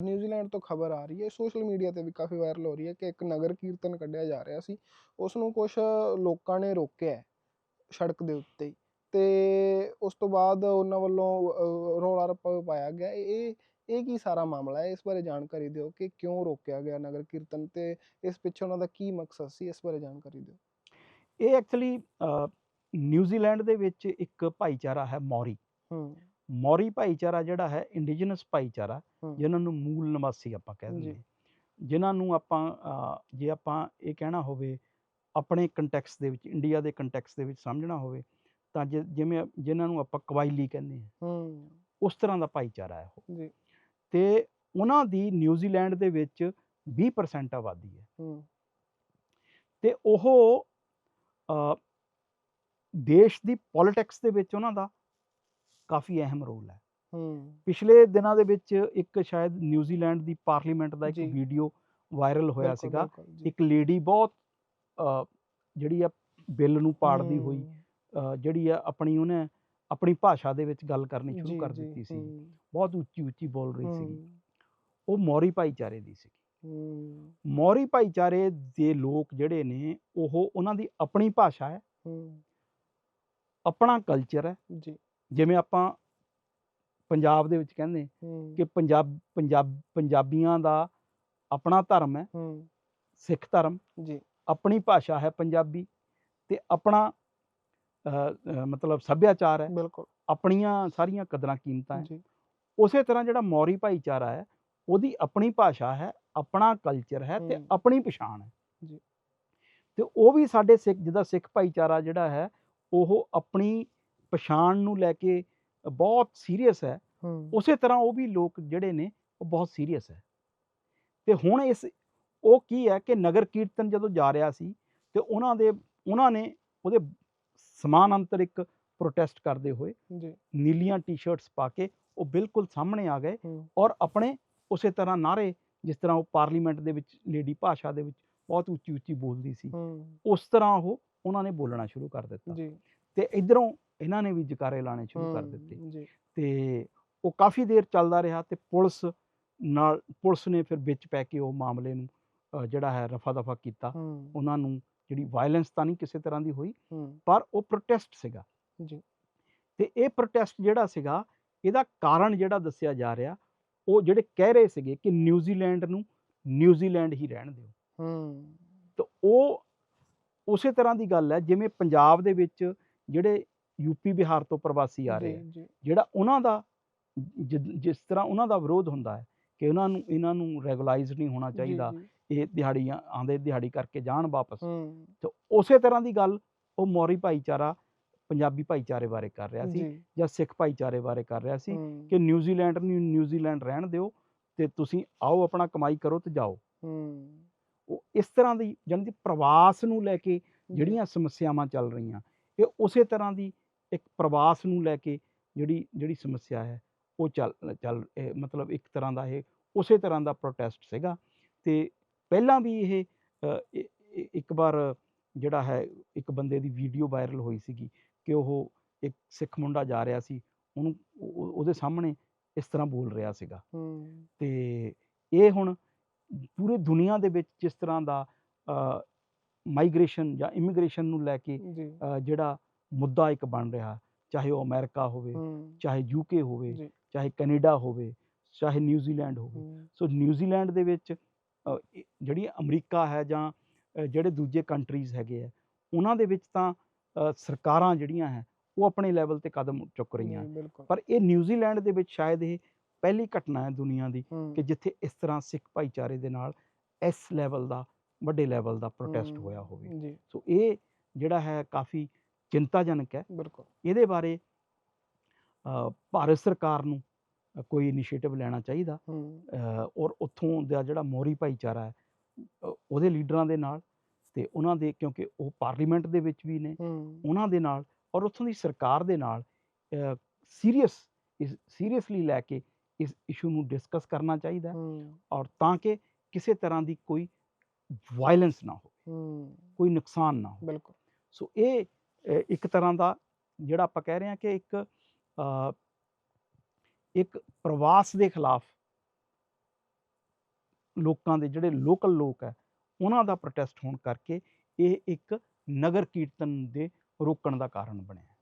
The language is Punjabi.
ਨਿਊਜ਼ੀਲੈਂਡ ਤੋਂ ਖਬਰ ਆ ਰਹੀ ਹੈ ਸੋਸ਼ਲ ਮੀਡੀਆ ਤੇ ਵੀ ਕਾਫੀ ਵਾਇਰਲ ਹੋ ਰਹੀ ਹੈ ਕਿ ਇੱਕ ਨਗਰ ਕੀਰਤਨ ਕੱਢਿਆ ਜਾ ਰਿਹਾ ਸੀ ਉਸ ਨੂੰ ਕੁਝ ਲੋਕਾਂ ਨੇ ਰੋਕਿਆ ਸੜਕ ਦੇ ਉੱਤੇ ਤੇ ਉਸ ਤੋਂ ਬਾਅਦ ਉਹਨਾਂ ਵੱਲੋਂ ਰੌਲਾ ਰੱਪਾ ਪਾਇਆ ਗਿਆ। ਇਹ ਇਹ ਕੀ ਸਾਰਾ ਮਾਮਲਾ ਹੈ? ਇਸ ਬਾਰੇ ਜਾਣਕਾਰੀ ਦਿਓ ਕਿ ਕਿਉਂ ਰੋਕਿਆ ਗਿਆ ਨਗਰ ਕੀਰਤਨ ਤੇ ਇਸ ਪਿੱਛੇ ਉਹਨਾਂ ਦਾ ਕੀ ਮਕਸਦ ਸੀ? ਇਸ ਬਾਰੇ ਜਾਣਕਾਰੀ ਦਿਓ। ਇਹ ਐਕਚੁਅਲੀ ਨਿਊਜ਼ੀਲੈਂਡ ਦੇ ਵਿੱਚ ਇੱਕ ਭਾਈਚਾਰਾ ਹੈ ਮੌਰੀ। ਹੂੰ। ਮੌਰੀ ਭਾਈਚਾਰਾ ਜਿਹੜਾ ਹੈ ਇੰਡੀਜੀਨਸ ਭਾਈਚਾਰਾ। ਜਿਨ੍ਹਾਂ ਨੂੰ ਮੂਲ ਨਿਵਾਸੀ ਆਪਾਂ ਕਹਿ। ਦਿੰਦੇ ਹਾਂ। ਜਿਨ੍ਹਾਂ ਨੂੰ ਆਪਾਂ ਜੇ ਆਪਾਂ ਇਹ ਕਹਿਣਾ ਹੋਵੇ ਆਪਣੇ ਕੰਟੈਕਸਟ ਦੇ ਵਿੱਚ ਇੰਡੀਆ ਦੇ ਕੰਟੈਕਸਟ ਦੇ ਵਿੱਚ ਸਮਝਣਾ ਹੋਵੇ ਤਾਂ ਜਿਵੇਂ ਜਿਨ੍ਹਾਂ ਨੂੰ ਆਪਾਂ ਕਵਾਇਲੀ ਕਹਿੰਦੇ ਹਾਂ ਉਸ ਤਰ੍ਹਾਂ ਦਾ ਭਾਈਚਾਰਾ ਹੈ ਉਹ ਜੀ ਤੇ ਉਹਨਾਂ ਦੀ ਨਿਊਜ਼ੀਲੈਂਡ ਦੇ ਵਿੱਚ 20% ਆਬਾਦੀ ਹੈ ਤੇ ਉਹ ਦੇਸ਼ ਦੀ ਪੋਲਿਟਿਕਸ ਦੇ ਵਿੱਚ ਉਹਨਾਂ ਦਾ ਕਾਫੀ ਅਹਿਮ ਰੋਲ ਹੈ। ਹੂੰ। ਪਿਛਲੇ ਦਿਨਾਂ ਦੇ ਵਿੱਚ ਇੱਕ ਸ਼ਾਇਦ ਨਿਊਜ਼ੀਲੈਂਡ ਦੀ ਪਾਰਲੀਮੈਂਟ ਦਾ ਇੱਕ। ਵੀਡੀਓ ਵਾਇਰਲ ਹੋਇਆ ਸੀਗਾ। ਇੱਕ ਲੇਡੀ ਬਹੁਤ ਜਿਹੜੀ ਆ ਬਿੱਲ ਨੂੰ ਪਾੜਦੀ ਹੋਈ ਜਿਹੜੀ ਆ ਆਪਣੀ ਉਹਨੇ ਆਪਣੀ ਭਾਸ਼ਾ ਦੇ ਵਿੱਚ ਗੱਲ ਕਰਨੀ ਸ਼ੁਰੂ ਕਰ ਦਿੱਤੀ ਸੀ ਬਹੁਤ ਉੱਚੀ ਉੱਚੀ ਬੋਲ ਰਹੀ ਸੀ ਉਹ ਮੌਰੀ ਭਾਈਚਾਰੇ ਦੀ ਸੀ ਹੂੰ, ਮੌਰੀ ਭਾਈਚਾਰੇ ਦੇ ਲੋਕ ਜਿਹੜੇ ਨੇ ਉਹ ਉਹਨਾਂ ਦੀ ਆਪਣੀ ਭਾਸ਼ਾ ਹੈ। ਹੂੰ, ਆਪਣਾ ਕਲਚਰ ਹੈ। ਜੀ। ਜਿਵੇਂ ਆਪਾਂ ਪੰਜਾਬ ਦੇ ਵਿੱਚ ਕਹਿੰਦੇ ਕਿ ਪੰਜਾਬ ਪੰਜਾਬ ਪੰਜਾਬੀਆਂ ਦਾ ਆਪਣਾ ਧਰਮ ਹੈ ਸਿੱਖ ਧਰਮ। ਜੀ। ਆਪਣੀ ਭਾਸ਼ਾ ਹੈ ਪੰਜਾਬੀ ਤੇ ਆਪਣਾ ਮਤਲਬ ਸੱਭਿਆਚਾਰ ਹੈ। ਬਿਲਕੁਲ। ਆਪਣੀਆਂ ਸਾਰੀਆਂ ਕਦਰਾਂ ਕੀਮਤਾਂ ਹੈ। ਜੀ। ਉਸੇ ਤਰ੍ਹਾਂ ਜਿਹੜਾ ਮੌਰੀ ਭਾਈਚਾਰਾ ਹੈ ਉਹਦੀ ਆਪਣੀ ਭਾਸ਼ਾ ਹੈ ਆਪਣਾ ਕਲਚਰ ਹੈ ਤੇ। ਆਪਣੀ ਪਛਾਣ ਹੈ। ਜੀ। ਤੇ ਉਹ ਵੀ ਸਾਡੇ ਸਿੱਖ ਜਿਹਦਾ ਸਿੱਖ ਭਾਈਚਾਰਾ ਜਿਹੜਾ ਹੈ ਉਹ ਆਪਣੀ ਪਛਾਣ ਨੂੰ ਲੈ ਕੇ ਬਹੁਤ ਸੀਰੀਅਸ ਹੈ ਉਸੇ ਤਰ੍ਹਾਂ ਉਹ ਵੀ ਲੋਕ ਜਿਹੜੇ ਨੇ ਉਹ ਬਹੁਤ ਸੀਰੀਅਸ ਹੈ। ਤੇ ਹੁਣ ਇਸ ਉਹ ਕੀ ਹੈ ਕਿ ਨਗਰ ਕੀਰਤਨ ਜਦੋਂ ਜਾ ਰਿਹਾ ਸੀ ਤੇ ਉਹਨਾਂ ਦੇ ਉਹਨਾਂ ਨੇ ਉਹਦੇ ਸਮਾਨ ਅੰਤਰ ਇੱਕ ਪ੍ਰੋਟੈਸਟ ਕਰਦੇ ਹੋਏ ਜੀ। ਨੀਲੀਆਂ ਟੀ-ਸ਼ਰਟਸ ਪਾ ਕੇ ਉਹ ਬਿਲਕੁਲ ਸਾਹਮਣੇ ਆ ਗਏ ਔਰ ਆਪਣੇ ਉਸੇ ਤਰ੍ਹਾਂ ਨਾਰੇ ਜਿਸ ਤਰ੍ਹਾਂ ਉਹ ਪਾਰਲੀਮੈਂਟ ਦੇ ਵਿੱਚ ਲੇਡੀ ਭਾਸ਼ਾ ਦੇ ਵਿੱਚ ਬਹੁਤ ਉੱਚੀ ਉੱਚੀ ਬੋਲਦੀ ਸੀ ਉਸ ਤਰ੍ਹਾਂ ਉਹ ਉਹਨਾਂ ਨੇ ਬੋਲਣਾ ਸ਼ੁਰੂ ਕਰ ਦਿੱਤਾ। ਜੀ। ਤੇ ਇਧਰੋਂ ਇਹਨਾਂ ਨੇ ਵੀ ਜਕਾਰੇ ਲਾਣੇ ਸ਼ੁਰੂ ਕਰ ਦਿੱਤੇ। ਤੇ ਉਹ ਕਾਫੀ ਦੇਰ ਚੱਲਦਾ ਰਿਹਾ ਤੇ ਪੁਲਿਸ ਨਾਲ ਪੁਲਿਸ ਨੇ ਫਿਰ ਵਿੱਚ ਪੈ ਕੇ ਉਹ ਮਾਮਲੇ ਨੂੰ ਜਿਹੜਾ ਹੈ ਰਫਾ ਦਫਾ ਕੀਤਾ। ਉਹਨਾਂ ਨੂੰ ਜਿਹੜੀ ਵਾਇਲੈਂਸ ਤਾਂ ਨਹੀਂ ਕਿਸੇ ਤਰ੍ਹਾਂ ਦੀ ਹੋਈ ਪਰ ਉਹ ਪ੍ਰੋਟੈਸਟ ਸੀਗਾ। ਜੀ। ਤੇ ਇਹ ਪ੍ਰੋਟੈਸਟ ਜਿਹੜਾ ਸੀਗਾ ਇਹਦਾ ਕਾਰਨ ਜਿਹੜਾ ਦੱਸਿਆ ਜਾ ਰਿਹਾ ਉਹ ਜਿਹੜੇ ਕਹਿ ਰਹੇ ਸੀਗੇ ਕਿ ਨਿਊਜ਼ੀਲੈਂਡ ਨੂੰ ਨਿਊਜ਼ੀਲੈਂਡ ਹੀ ਰਹਿਣ ਦਿਓ। ਹੂੰ। ਤਾਂ ਉਹ ਉਸੇ ਤਰ੍ਹਾਂ ਦੀ ਗੱਲ ਹੈ ਜਿਵੇਂ ਪੰਜਾਬ ਦੇ ਵਿੱਚ ਜਿਹੜੇ ਯੂਪੀ ਬਿਹਾਰ ਤੋਂ ਪ੍ਰਵਾਸੀ ਆ ਰਹੇ ਆ। ਜਿਹੜਾ ਉਹਨਾਂ ਦਾ ਜਿਸ ਤਰ੍ਹਾਂ ਉਹਨਾਂ ਦਾ ਵਿਰੋਧ ਹੁੰਦਾ ਹੈ ਕਿ ਉਹਨਾਂ ਨੂੰ ਇਹਨਾਂ ਨੂੰ ਰੈਗੂਲਾਈਜ਼ ਨਹੀਂ ਹੋਣਾ ਚਾਹੀਦਾ ਇਹ ਦਿਹਾੜੀਆਂ ਆਂਦੇ ਦਿਹਾੜੀ ਕਰਕੇ ਜਾਣ ਵਾਪਸ। ਤੇ ਉਸੇ ਤਰ੍ਹਾਂ ਦੀ ਗੱਲ ਉਹ ਮੌਰੀ ਭਾਈਚਾਰਾ ਪੰਜਾਬੀ ਭਾਈਚਾਰੇ ਬਾਰੇ ਕਰ ਰਿਹਾ ਸੀ ਜੀ। ਸਿੱਖ ਭਾਈਚਾਰੇ ਬਾਰੇ ਕਰ ਰਿਹਾ ਸੀ ਕਿ ਨਿਊਜ਼ੀਲੈਂਡ ਨੂੰ ਨਿਊਜ਼ੀਲੈਂਡ ਰਹਿਣ ਦਿਓ ਤੇ ਤੁਸੀਂ ਆਓ ਆਪਣਾ ਕਮਾਈ ਕਰੋ ਤੇ ਜਾਓ। ਉਹ ਇਸ ਤਰ੍ਹਾਂ ਦੀ ਕਿ ਪ੍ਰਵਾਸ ਨੂੰ ਲੈ ਕੇ ਜਿਹੜੀਆਂ ਸਮੱਸਿਆਵਾਂ ਚੱਲ ਰਹੀਆਂ ਇਹ ਉਸੇ ਤਰ੍ਹਾਂ ਦੀ ਇੱਕ ਪ੍ਰਵਾਸ ਨੂੰ ਲੈ ਕੇ ਜਿਹੜੀ ਜਿਹੜੀ ਸਮੱਸਿਆ ਹੈ ਉਹ ਚੱਲ ਚੱਲ ਮਤਲਬ ਇੱਕ ਤਰ੍ਹਾਂ ਦਾ ਇਹ ਉਸੇ ਤਰ੍ਹਾਂ ਦਾ ਪ੍ਰੋਟੈਸਟ ਸੀਗਾ। ਤੇ ਪਹਿਲਾਂ ਵੀ ਇਹ ਇੱਕ ਵਾਰ ਜਿਹੜਾ ਹੈ ਇੱਕ ਬੰਦੇ ਦੀ ਵੀਡੀਓ ਵਾਇਰਲ ਹੋਈ ਸੀਗੀ ਕਿ ਉਹ ਇੱਕ ਸਿੱਖ ਮੁੰਡਾ ਜਾ ਰਿਹਾ ਸੀ ਉਹਨੂੰ ਉਹ- ਉਹ- ਉਹਦੇ ਸਾਹਮਣੇ ਇਸ ਤਰ੍ਹਾਂ ਬੋਲ ਰਿਹਾ ਸੀਗਾ। ਤੇ ਇਹ ਹੁਣ ਪੂਰੇ ਦੁਨੀਆ ਦੇ ਵਿੱਚ ਜਿਸ ਤਰ੍ਹਾਂ ਦਾ ਮਾਈਗ੍ਰੇਸ਼ਨ ਜਾਂ ਇਮੀਗ੍ਰੇਸ਼ਨ ਨੂੰ ਲੈ ਕੇ ਜਿਹੜਾ ਮੁੱਦਾ ਇੱਕ ਬਣ ਰਿਹਾ ਚਾਹੇ ਉਹ ਅਮਰੀਕਾ ਹੋਵੇ ਚਾਹੇ ਯੂਕੇ ਹੋਵੇ ਚਾਹੇ ਕੈਨੇਡਾ ਹੋਵੇ ਚਾਹੇ ਨਿਊਜ਼ੀਲੈਂਡ ਹੋਵੇ। ਸੋ ਨਿਊਜ਼ੀਲੈਂਡ ਦੇ ਵਿੱਚ ਜਿਹੜੀ ਅਮਰੀਕਾ ਹੈ ਜਾਂ ਜਿਹੜੇ ਦੂਜੇ ਕੰਟਰੀਜ਼ ਹੈਗੇ ਆ ਉਹਨਾਂ ਦੇ ਵਿੱਚ ਤਾਂ ਸਰਕਾਰਾਂ ਜਿਹੜੀਆਂ ਹੈ ਉਹ ਆਪਣੇ ਲੈਵਲ ਤੇ ਕਦਮ ਚੁੱਕ ਰਹੀਆਂ ਪਰ ਇਹ ਨਿਊਜ਼ੀਲੈਂਡ ਦੇ ਵਿੱਚ ਸ਼ਾਇਦ ਇਹ ਪਹਿਲੀ ਘਟਨਾ ਹੈ ਦੁਨੀਆ ਦੀ ਕਿ ਜਿੱਥੇ ਇਸ ਤਰ੍ਹਾਂ ਸਿੱਖ ਭਾਈਚਾਰੇ ਦੇ ਨਾਲ ਇਸ ਲੈਵਲ ਦਾ ਵੱਡੇ ਲੈਵਲ ਦਾ ਪ੍ਰੋਟੈਸਟ ਹੋਇਆ ਹੋਵੇ। ਸੋ ਇਹ ਜਿਹੜਾ ਹੈ ਕਾਫੀ ਚਿੰਤਾਜਨਕ ਹੈ। ਬਿਲਕੁਲ। ਇਹਦੇ ਬਾਰੇ ਭਾਰਤ ਸਰਕਾਰ ਨੂੰ ਕੋਈ ਇਨੀਸ਼ੀਏਟਿਵ ਲੈਣਾ ਚਾਹੀਦਾ। ਔਰ ਉੱਥੋਂ ਦਾ ਜਿਹੜਾ ਮੋਰੀ ਭਾਈਚਾਰਾ ਹੈ ਉਹਦੇ ਲੀਡਰਾਂ ਦੇ ਨਾਲ ਤੇ ਉਹਨਾਂ ਦੇ ਕਿਉਂਕਿ ਉਹ ਪਾਰਲੀਮੈਂਟ ਦੇ ਵਿੱਚ ਵੀ ਨੇ ਉਹਨਾਂ ਦੇ ਨਾਲ ਔਰ ਉੱਥੋਂ ਦੀ ਸਰਕਾਰ ਦੇ ਨਾਲ ਸੀਰੀਅਸ ਇਸ ਸੀਰੀਅਸਲੀ ਲੈ ਕੇ ਇਸ ਇਸ਼ੂ ਨੂੰ ਡਿਸਕਸ ਕਰਨਾ ਚਾਹੀਦਾ ਔਰ ਤਾਂ ਕਿ ਕਿਸੇ ਤਰ੍ਹਾਂ ਦੀ ਕੋਈ ਵਾਇਲੈਂਸ ਨਾ ਹੋ ਹੂੰ। ਕੋਈ ਨੁਕਸਾਨ ਨਾ ਹੋ ਬਿਲਕੁਲ। ਸੋ ਇਹ ਇੱਕ ਤਰ੍ਹਾਂ ਦਾ ਜਿਹੜਾ ਆਪਾਂ ਕਹਿ ਰਹੇ ਹਾਂ ਕਿ ਇੱਕ ਇੱਕ ਪ੍ਰਵਾਸ ਦੇ ਖਿਲਾਫ ਲੋਕਾਂ ਦੇ ਜਿਹੜੇ ਲੋਕਲ ਲੋਕ ਹੈ, ਉਹਨਾਂ ਦਾ ਪ੍ਰੋਟੈਸਟ ਹੋਣ ਕਰਕੇ ਇਹ ਇੱਕ ਨਗਰ ਕੀਰਤਨ ਦੇ ਰੋਕਣ ਦਾ ਕਾਰਨ ਬਣਿਆ।